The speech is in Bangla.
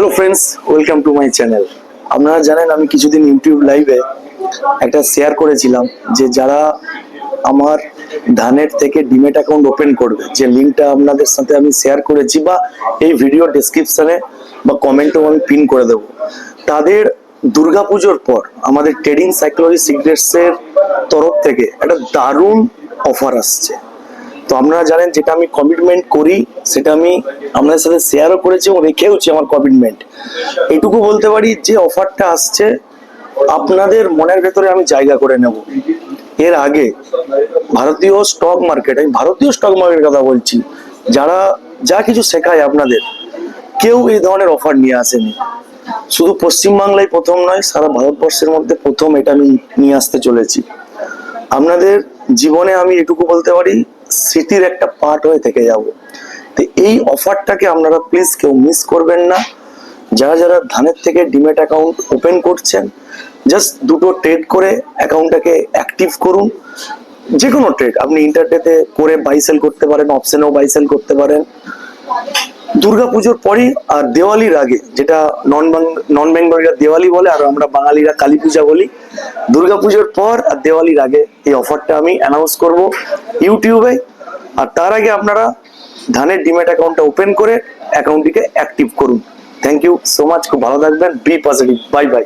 Hello friends welcome to my channel আপনারা জানেন, আমি কিছুদিন ইউটিউব লাইভে একটা শেয়ার করেছিলাম যে যারা আমার ধানের থেকে ডিমেট অ্যাকাউন্ট ওপেন করবে, যে লিঙ্কটা আপনাদের সাথে আমি শেয়ার করেছি বা এই ভিডিও ডেসক্রিপশনে বা কমেন্টেও আমি পিন করে দেবো। তাদের দুর্গাপুজোর পর আমাদের ট্রেডিং সাইকোলজি সিক্রেটসের তরফ থেকে একটা দারুণ অফার আসছে। তো আপনারা জানেন যেটা আমি কমিটমেন্ট করি, সেটা আমি আপনাদের সাথে শেয়ারও করেছি এবং রেখেওছি আমার কমিটমেন্ট এটুকু বলতে পারি যে অফারটা আসছে, আপনাদের মনের ভেতরে আমি জায়গা করে নেব। এর আগে ভারতীয় স্টক মার্কেট আমি ভারতীয় স্টক মার্কেটের কথা বলছি, যারা যা কিছু শেখায় আপনাদের, কেউ এই ধরনের অফার নিয়ে আসেনি। শুধু পশ্চিমবাংলায় প্রথম নয়, সারা ভারতবর্ষের মধ্যে প্রথম এটা আমি নিয়ে আসতে চলেছি। আপনাদের জীবনে আমি এটুকু বলতে পারি স্মৃতির একটা পার্ট হয়ে থেকে যাব। তো এই অফারটাকে আপনারা প্লিজ কেউ মিস করবেন না। যারা যারা ধানের থেকে ডিমেট অ্যাকাউন্ট ওপেন করছেন জাস্ট দুটো ট্রেড করে অ্যাকাউন্টটাকে অ্যাক্টিভ করুন। যে কোনো ট্রেড আপনি ইন্টারনেটে করে বাইসেল করতে পারেন অপশনেও বাইসেল করতে পারেন। দুর্গাপুজোর পরে আর দেওয়ালির আগে, যেটা নন নন বেঙ্গলিরা দেওয়ালি বলে আর আমরা বাঙালিরা কালী পূজা বলি, দুর্গাপুজোর পর আর দেওয়ালির আগে এই অফারটা আমি অ্যানাউন্স করব ইউটিউবে। আর তার আগে আপনারা ধানের ডিমেট অ্যাকাউন্টটা ওপেন করে অ্যাকাউন্টটিকে অ্যাক্টিভ করুন। থ্যাংক ইউ সো মাচ খুব ভালো থাকবেন বি পজিটিভ বাই বাই